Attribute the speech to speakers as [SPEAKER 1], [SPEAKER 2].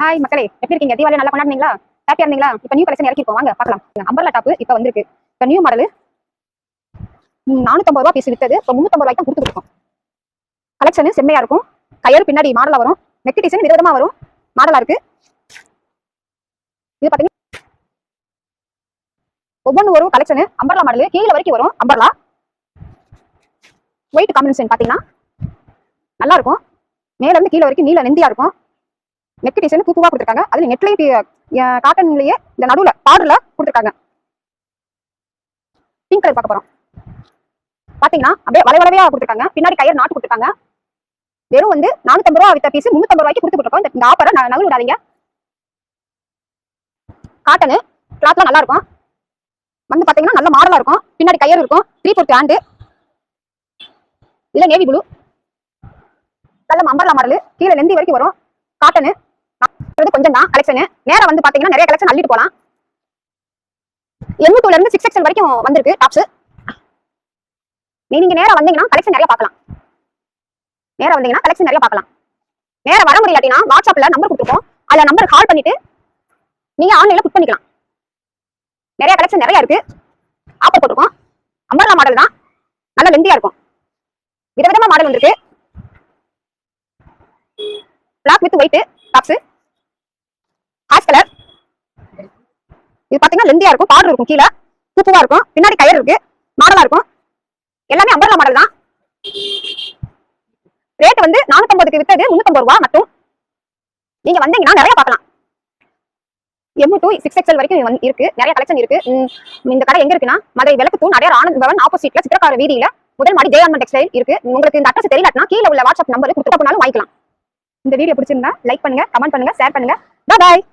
[SPEAKER 1] Hi மக்களே. எப்படி இருக்கீங்க? தீபாவளி நல்லா கொண்டாடுனீங்களா? ஹாப்பியா இருந்தீங்களா? இப்போ நியூ கலெக்ஷன் இறக்கிருக்கோம். வாங்க பார்க்கலாம். அம்பர்லா டாப் இப்போ வந்திருக்கு. இப்போ நியூ மாடல் நானூத்தம்பது ரூபா பீஸ் வித்தது. இப்போ முந்நூத்தம்பது ரூபாய்க்கு தான் கொடுத்துருக்கோம் கலெக்ஷன் செம்மையா இருக்கும். கயறு பின்னாடி மாடலா வரும். நெக் டிசைன் விதவிதமா வரும். மாடலா இருக்கு. இது பாத்தீங்கன்னா ஒவ்வொன்று வரும் கலெக்ஷன் அம்பர்லா மாடல் கீழே வரைக்கும் வரும் அம்பர்லா ஒயிட் காம்பினேஷன் பாத்தீங்கன்னா நல்லா இருக்கும். மேலேருந்து கீழே வரைக்கும் நீல நெந்தியா இருக்கும். நெக் டிசைன் பூவா கொடுத்துருக்காங்க. அதுல நெட்லயே காட்டன்லயே இந்த நடுவுல பார்டர்ல கொடுத்துருக்காங்க. பிங்க் கலர் பார்க்க போறோம். பாத்தீங்கன்னா அப்படியே வளைவளவையா கொடுத்துருக்காங்க. பின்னாடி கயிறு நாட்டு கொடுத்துருக்காங்க. வெறும் வந்து நானூத்தம்பது ரூபா வித்த பீஸ் முன்னூத்தம்பது ரூபாய்க்கு கொடுத்துருக்கோம். இந்த- இந்த ஆஃபரை நகல் விடாதீங்க. காட்டனு கிளாத்லாம் நல்லா இருக்கும். வந்து பாத்தீங்கன்னா நல்ல மாடலா இருக்கும். பின்னாடி கயிறு இருக்கும். த்ரீ ஃபோர்த் ஹேண்டு இல்ல நேவி ப்ளூ நல்ல அம்பர்லா மாடல் கீழே நெந்தி வரைக்கும் வரும். காட்டனு கொஞ்சம் தான் கலெக்ஷன் நேரம் வந்து பாத்தீங்கன்னா நிறைய கலெக்ஷன் அள்ளிட்டு போலாம். எண்ணூத்துல இருந்து சிக்ஸ் எக்ஸல் வரைக்கும் வந்திருக்கு டாப்ஸ் நீங்க நேரம் வந்தீங்கன்னா கலெக்ஷன் நிறைய பார்க்கலாம். நேரம் வந்தீங்கன்னா கலெக்ஷன் நிறைய பார்க்கலாம். நேரம் வர முடியாட்டினா வாட்ஸ்அப்ல நம்பர் கொடுத்துருக்கோம். அதுல நம்பர் கால் பண்ணிட்டு நீங்க ஆன்லைன்ல புக் பண்ணிக்கலாம். நிறைய கலெக்ஷன் நிறைய இருக்கு. ஆப்பர் போட்டிருக்கோம். அம்பர்லா மாடல் தான். நல்ல லெந்தியா இருக்கும். விதவிதமா மாடல் வந்திருக்கு. Black with white tops ash colour இது பாத்தீங்கன்னா லெந்தியா இருக்கும். பார்டர் இருக்கும். கீழே பூப்பூவா இருக்கும். பின்னாடி கயர் இருக்கு. மாடலா இருக்கும். எல்லாமே அம்பர்லா மாடல் தான். ரேட் வந்து நானூத்தம்பதுக்கு வித்தது முன்னூத்தம்பது ரூபா மட்டும். நீங்க வந்தீங்கன்னா நிறைய பார்க்கலாம். எம் டூ சிக்ஸ் எக்ஸல் வரைக்கும் இருக்கு. நிறைய கலெக்ஷன் இருக்கு. இந்த கடை எங்க இருக்குன்னா மதுரை விளக்கு தூண் நிறைய ஆனந்த் பவன் ஆப்போசிட்ல சித்திரக்கார வீதியில முதல் மாடி ஜெயம்மன் டெக்ஸ்டைல் இருக்கு. உங்களுக்கு இந்த அட்ரஸ் தெரியலனா கீழே உள்ள வாட்ஸ்அப் நம்பர் கொடுத்தா போனாலும் வாங்கிக்கலாம். இந்த வீடியோ பிடிச்சிருந்தா லைக் பண்ணுங்க கமெண்ட் பண்ணுங்க ஷேர் பண்ணுங்க. பாய்